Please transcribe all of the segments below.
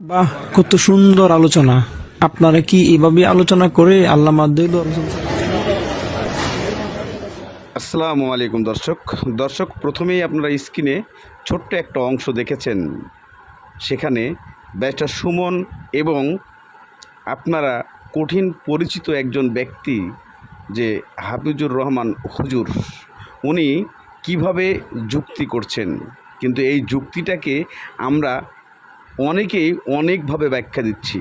বাহ, কত সুন্দর আলোচনা। আপনারা কি এভাবে আলোচনা করে হোসেন আসসালামু আলাইকুম দর্শক। দর্শক, প্রথমেই আপনারা স্ক্রিনে ছোট্ট একটা অংশ দেখেছেন। সেখানে ব্যারিস্টার সুমন এবং আপনারা কঠিন পরিচিত একজন ব্যক্তি যে হাফিজুর রহমান হুজুর, উনি কীভাবে যুক্তি করছেন। কিন্তু এই যুক্তিটাকে আমরা অনেকেই অনেকভাবে ব্যাখ্যা দিচ্ছি।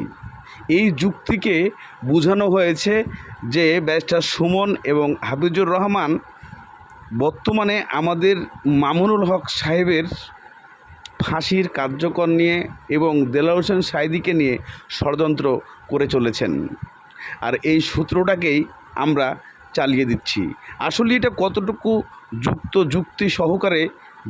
এই যুক্তিকে বোঝানো হয়েছে যে ব্যারিস্টার সুমন এবং হাফিজুর রহমান বর্তমানে আমাদের মামুনুল হক সাহেবের ফাঁসির কার্যকর নিয়ে এবং দেলার হোসেন সাইদিকে নিয়ে ষড়যন্ত্র করে চলেছেন। আর এই সূত্রটাকেই আমরা চালিয়ে দিচ্ছি। আসলে এটা কতটুকু যুক্ত যুক্তি সহকারে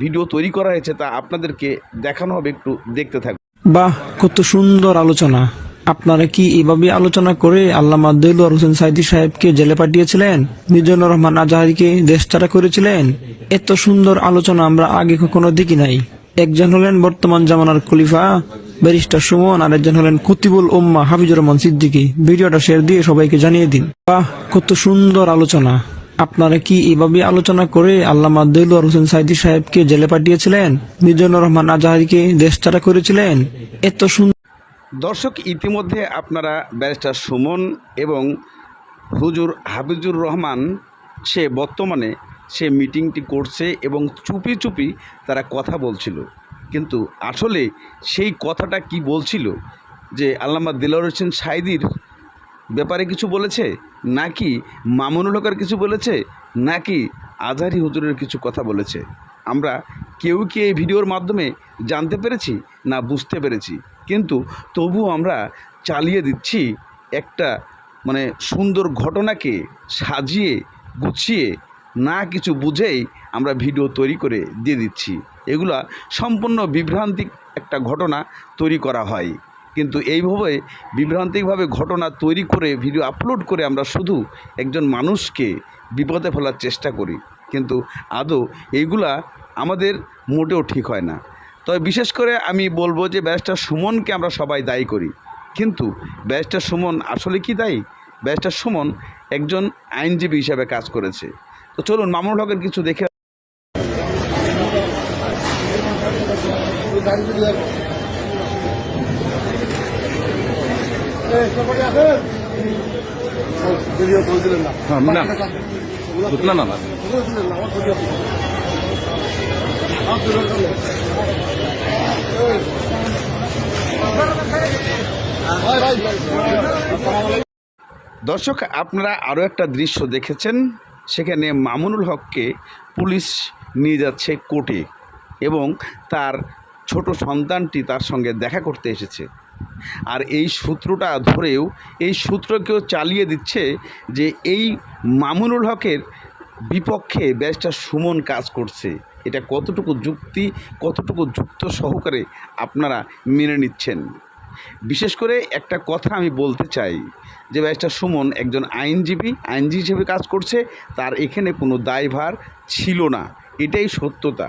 ভিডিও তৈরি করা হয়েছে তা আপনাদেরকে দেখানো হবে, একটু দেখতে থাকুন। বাহ, কত সুন্দর আলোচনা। আপনারা কি এভাবে আলোচনা করে আল্লামা দেলোয়ার হোসেন সাইদি সাহেবকে জেলে পাঠিয়েছিলেন? মিজানুর রহমান আজাহারিকে দেশ ছাড়া করেছিলেন? এত সুন্দর আলোচনা আমরা আগে কখনো দেখি নাই। একজন হলেন বর্তমান জামানার খলিফা, ব্যারিস্টার সুমন আর একজন হলেন কুতিবুল উম্মা হাফিজুর রহমান সিদ্দিকী। ভিডিওটা শেয়ার দিয়ে সবাইকে জানিয়ে দিন। বাহ, কত সুন্দর আলোচনা। আপনারা কি এভাবে আলোচনা করে আল্লামা দেলোয়ার হোসেন সাইদি সাহেবকে জেলে পাঠিয়েছিলেন? মিজানুর রহমান আজাহারিকে দেশ ছাড়া করেছিলেন? এত সুন্দর দর্শক, ইতিমধ্যে আপনারা ব্যারিস্টার সুমন এবং হুজুর হাফিজুর রহমান, সে বর্তমানে সে মিটিংটি করছে এবং চুপি চুপি তারা কথা বলছিল। কিন্তু আসলে সেই কথাটা কি বলছিল যে আল্লামা দিলর হোসেন সাইদির ব্যাপারে কিছু বলেছে? নাকি মামুনুল হকের কিছু বলেছে? নাকি আজহারি হুজুরের কিছু কথা বলেছে? আমরা কেউ কি এই ভিডিওর মাধ্যমে জানতে পেরেছি? না, বুঝতে পেরেছি। কিন্তু তবু আমরা চালিয়ে দিচ্ছি একটা মানে সুন্দর ঘটনাকে সাজিয়ে, গুছিয়ে, না কিছু বুঝেই আমরা ভিডিও তৈরি করে দিয়ে দিচ্ছি। এগুলা সম্পূর্ণ বিভ্রান্তিক একটা ঘটনা তৈরি করা হয়। কিন্তু এইভাবে বিভ্রান্তিকভাবে ঘটনা তৈরি করে ভিডিও আপলোড করে আমরা শুধু একজন মানুষকে বিপদে ফেলার চেষ্টা করি। কিন্তু আদৌ এইগুলা আমাদের মোটেও ঠিক হয় না। তবে বিশেষ করে আমি বলব যে ব্যারিস্টার সুমনকে আমরা সবাই দায়ী করি। কিন্তু ব্যারিস্টার সুমন আসলে কি দায়ী? ব্যারিস্টার সুমন একজন আইনজীবী হিসাবে কাজ করেছে। তো চলুন মামুনুল হকের কিছু দেখে দর্শক, আপনারা আরও একটা দৃশ্য দেখেছেন। সেখানে মামুনুল হককে পুলিশ নিয়ে যাচ্ছে কোর্টে এবং তার ছোট সন্তানটি তার সঙ্গে দেখা করতে এসেছে। আর এই সূত্রটা ধরেও, এই সূত্রকেও চালিয়ে দিচ্ছে যে এই মামুনুল হকের বিপক্ষে ব্যারিস্টার সুমন কাজ করছে। এটা কতটুকু যুক্তি, কতটুকু যুক্ত সহকারে আপনারা মেনে নিচ্ছেন? বিশেষ করে একটা কথা আমি বলতে চাই, যে ব্যারিস্টার সুমন একজন আইনজীবী আইনজীবী হিসেবে কাজ করছে, তার এখানে কোনো দায়ভার ছিল না। এটাই সত্যতা।